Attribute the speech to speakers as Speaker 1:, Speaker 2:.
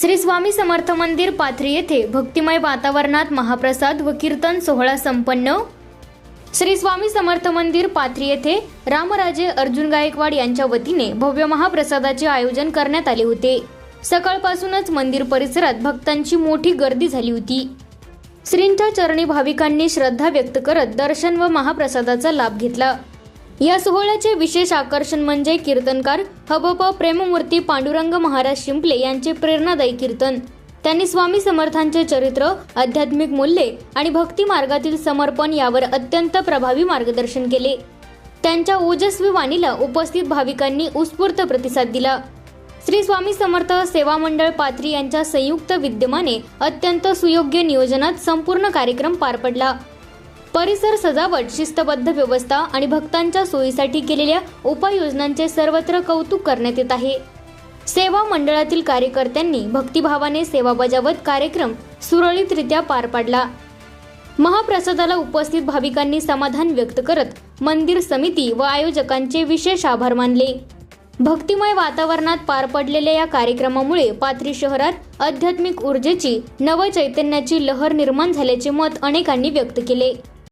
Speaker 1: श्री स्वामी समर्थ मंदिर पाथरी येथे भक्तिमय वातावरणात महाप्रसाद व कीर्तन सोहळा संपन्न. श्री स्वामी समर्थ मंदिर पाथरी येथे रामराजे अर्जुन गायकवाड यांच्या वतीने भव्य महाप्रसादाचे आयोजन करण्यात आले होते. सकाळपासूनच मंदिर परिसरात भक्तांची मोठी गर्दी झाली होती. श्रींच्या चरणी भाविकांनी श्रद्धा व्यक्त करत दर्शन व महाप्रसादाचा लाभ घेतला. या सोहळ्याचे विशेष आकर्षण म्हणजे कीर्तनकार हबप प्रेममूर्ती पांडुरंग महाराज शिंपले यांचे प्रेरणादायी कीर्तन. त्यांनी स्वामी समर्थांचे चरित्र आध्यात्मिक मूल्ये आणि भक्ती मार्गातील समर्पण यावर अत्यंत प्रभावी मार्गदर्शन केले. त्यांच्या ओजस्वी वाणीला उपस्थित भाविकांनी उत्स्फूर्त प्रतिसाद दिला. श्री स्वामी समर्थ सेवा मंडळ पाथरी यांच्या संयुक्त विद्यमाने अत्यंत सुयोग्य नियोजनात संपूर्ण कार्यक्रम पार पडला. परिसर सजावट शिस्तबद्ध व्यवस्था आणि भक्तांच्या सोयीसाठी केलेल्या उपाययोजनांचे सर्वत्र कौतुक करण्यात येत आहे. सेवा मंडळातील कार्यकर्त्यांनी भक्तिभावाने सेवा बजावत कार्यक्रम सुरळीतरित्या पार पाडला. महाप्रसादाला उपस्थित भाविकांनी समाधान व्यक्त करत मंदिर समिती व आयोजकांचे विशेष आभार मानले. भक्तिमय वातावरणात पार पडलेल्या या कार्यक्रमामुळे पाथरी शहरात आध्यात्मिक ऊर्जेची नवचैतन्याची लहर निर्माण झाल्याचे मत अनेकांनी व्यक्त केले.